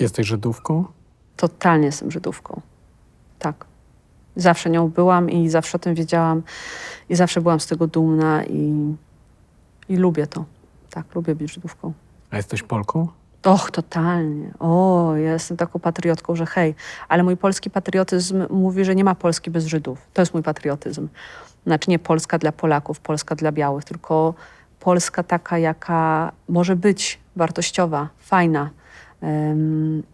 Jesteś Żydówką? Totalnie jestem Żydówką. Tak. Zawsze nią byłam i zawsze o tym wiedziałam i zawsze byłam z tego dumna i, i lubię to. Tak, lubię być Żydówką. A jesteś Polką? Och, totalnie. O, ja jestem taką patriotką, że hej. Ale mój polski patriotyzm mówi, że nie ma Polski bez Żydów. To jest mój patriotyzm. Znaczy nie Polska dla Polaków, Polska dla białych, tylko Polska taka, jaka może być wartościowa, fajna.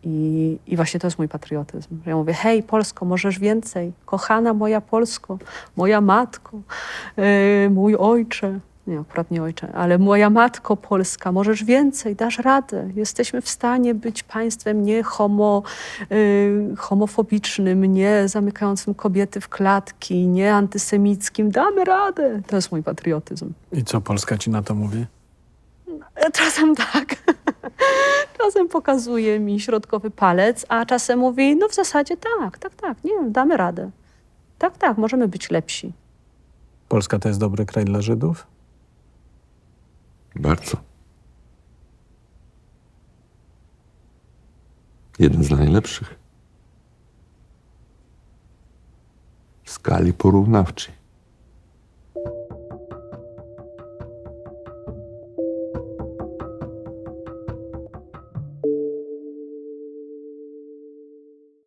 I, I właśnie to jest mój patriotyzm. Ja mówię, hej Polsko, możesz więcej. Kochana moja Polsko, moja matko, yy, mój ojcze. Nie, akurat nie ojcze, ale moja matko Polska, możesz więcej, dasz radę. Jesteśmy w stanie być państwem nie homo, y, homofobicznym, nie zamykającym kobiety w klatki, nie antysemickim. Damy radę. To jest mój patriotyzm. I co Polska ci na to mówi? E, Czasem tak. Pokazuje mi środkowy palec, a czasem mówi, no w zasadzie tak, tak, tak, nie, damy radę. Tak, tak, możemy być lepsi. Polska to jest dobry kraj dla Żydów? Bardzo. Jeden z najlepszych. W skali porównawczej.